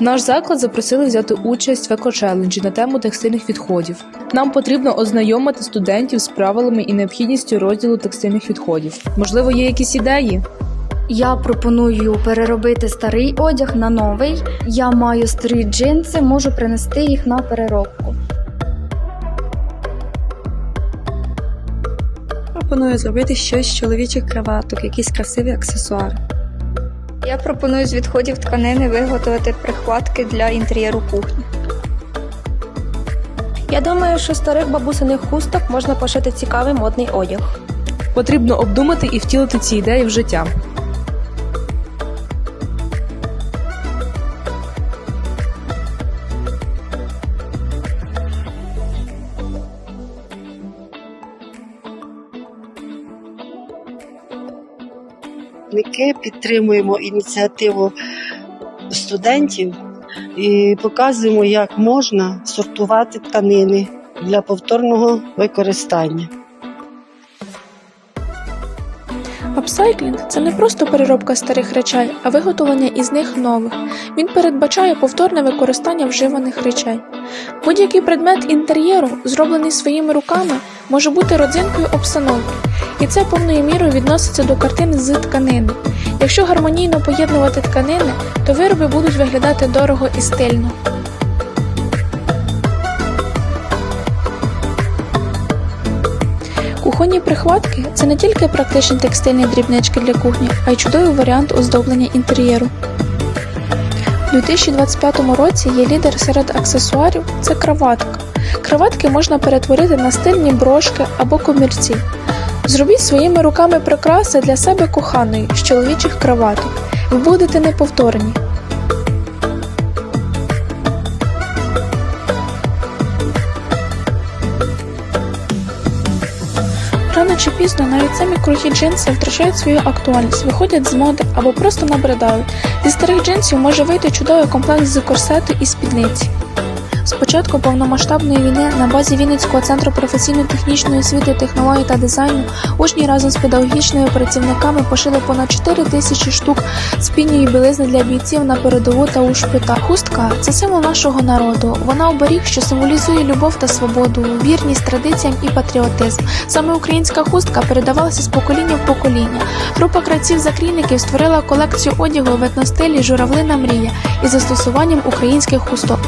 Наш заклад запросили взяти участь в еко-челенджі на тему текстильних відходів. Нам потрібно ознайомити студентів з правилами і необхідністю розділу текстильних відходів. Можливо, є якісь ідеї? Я пропоную переробити старий одяг на новий. Я маю старі джинси, можу принести їх на переробку. Пропоную зробити щось з чоловічих краваток, якісь красиві аксесуари. Я пропоную з відходів тканини виготовити прихватки для інтер'єру кухні. Я думаю, що з старих бабусиних хусток можна пошити цікавий модний одяг. Потрібно обдумати і втілити ці ідеї в життя. Ми підтримуємо ініціативу студентів і показуємо, як можна сортувати тканини для повторного використання. Апсайклінг це не просто переробка старих речей, а виготовлення із них нових. Він передбачає повторне використання вживаних речей. Будь-який предмет інтер'єру, зроблений своїми руками, може бути родзинкою обстановки, і це повною мірою відноситься до картин з тканини. Якщо гармонійно поєднувати тканини, то вироби будуть виглядати дорого і стильно. Кухонні прихватки це не тільки практичні текстильні дрібнички для кухні, а й чудовий варіант оздоблення інтер'єру. У 2025 році є лідер серед аксесуарів це краватка. Краватки можна перетворити на стильні брошки або комірці. Зробіть своїми руками прикраси для себе коханої з чоловічих краваток. Ви будете неповторні. Чи пізно навіть самі круті джинси втрачають свою актуальність, виходять з моди або просто набридають. Зі старих джинсів може вийти чудовий комплект з корсету і спідниці. З початку повномасштабної війни на базі Вінницького центру професійно-технічної освіти, технологій та дизайну учні разом з педагогічними працівниками пошили понад 4 тисячі штук спільної білизни для бійців на передову та у шпитах. Хустка це символ нашого народу. Вона оберіг, що символізує любов та свободу, вірність традиціям і патріотизм. Саме українська хустка передавалася з покоління в покоління. Група крайців-закрійників створила колекцію одягу в етностилі Журавлина мрія із застосуванням українських хусток.